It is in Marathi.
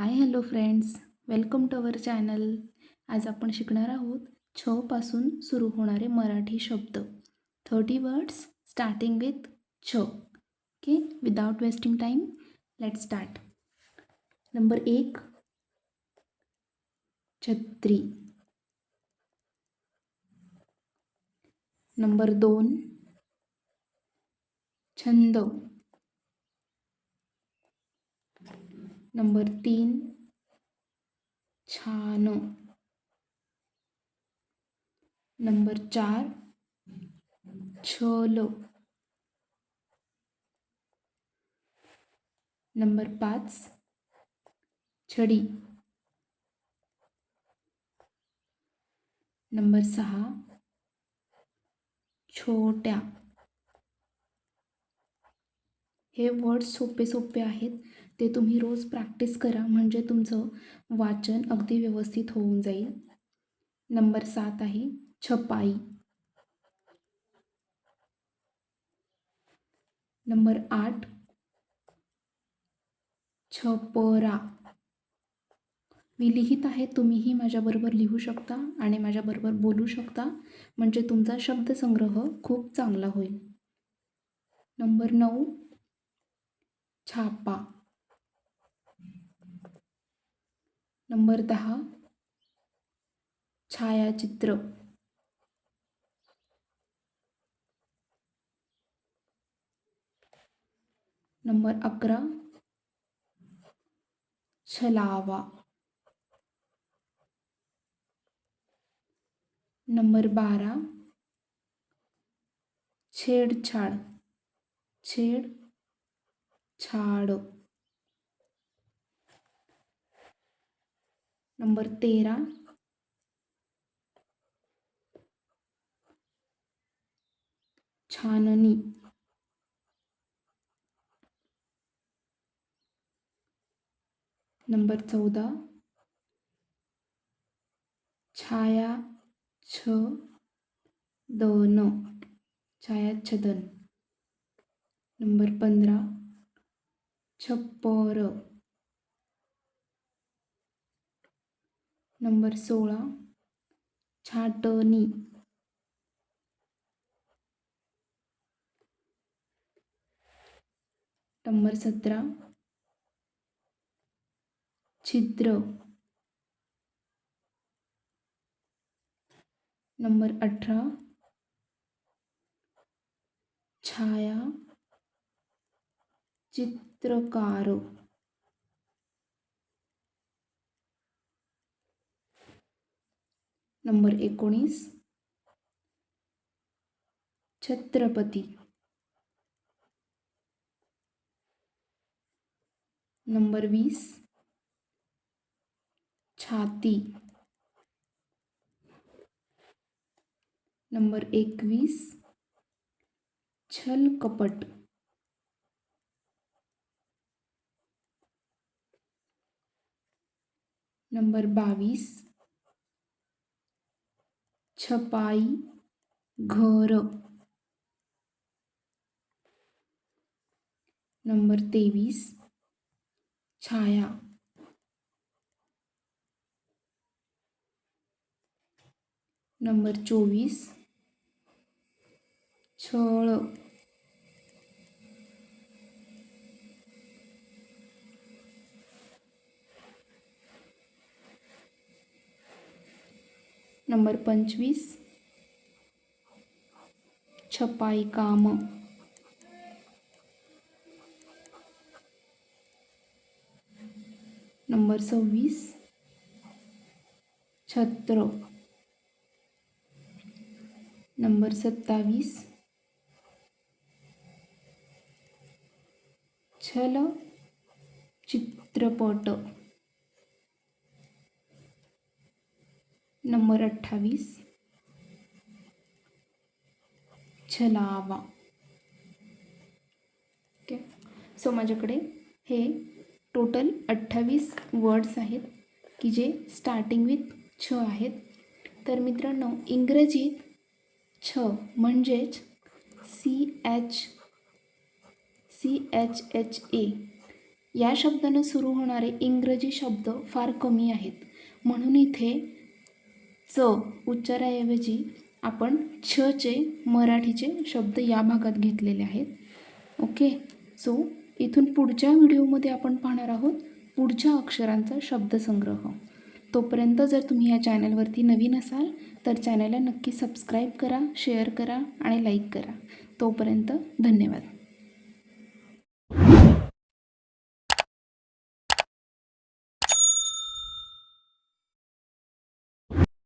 Hi hello friends. Welcome to our channel. आज आपण शिकणार आहोत छपासून सुरू होणारे मराठी शब्द. थर्टी वर्ड्स स्टार्टिंग विथ छ. Okay? Without wasting time let start number एक. छत्री. नंबर दोन. छंद. नंबर तीन, छान। नंबर चार, छल। नंबर पाच, छडी। नंबर सहा, छोट्या। हे वर्ड्स सोपे सोपे आहेत. ते तुम्ही रोज प्रॅक्टिस करा म्हणजे तुमचं वाचन अगदी व्यवस्थित होऊन जाईल. नंबर सात आहे छपाई. नंबर आठ छपरा. मी लिहित आहे तुम्हीही माझ्याबरोबर लिहू शकता आणि माझ्याबरोबर बोलू शकता म्हणजे तुमचा शब्दसंग्रह खूप चांगला होईल. नंबर नऊ छापा. नंबर दहा छायाचित्र. नंबर अकरा छलावा. नंबर बारा छेडछाड छेड छाड नंबर तेरा. छाननी. नंबर चौदा. छाया छ दन छदन नंबर पंधरा. छप्पर. नंबर सोळा छाटणी। नंबर सतरा छिद्र। नंबर अठरा छाया चित्रकार। नंबर एकोणीस. छत्रपती. नंबर वीस. छाती. नंबर एकवीस. छलकपट नंबर बावीस. छपाई घर. नंबर तेवीस छाया. नंबर चोवीस छळ. नंबर पंचवीस. छपाई काम. नंबर सव्वीस. छत्र. नंबर सत्तावीस. छल. चित्रपट. नंबर अठ्ठावीस. छलावा. ओके सो माझ्याकडे हे टोटल अठ्ठावीस वर्ड्स आहेत की जे स्टार्टिंग विथ छ आहेत. तर मित्रांनो इंग्रजीत छ म्हणजेच C H C H H A या शब्दानं सुरू होणारे इंग्रजी शब्द फार कमी आहेत. म्हणून इथे च उच्चाराऐवजी आपण छचे मराठीचे शब्द या भागात घेतलेले आहेत. ओके? सो इथून पुढच्या व्हिडिओमध्ये आपण पाहणार आहोत पुढच्या अक्षरांचा शब्दसंग्रह. तोपर्यंत जर तुम्ही या चॅनलवरती नवीन असाल तर चॅनलला नक्की सबस्क्राईब करा शेअर करा आणि लाईक करा. तोपर्यंत धन्यवाद.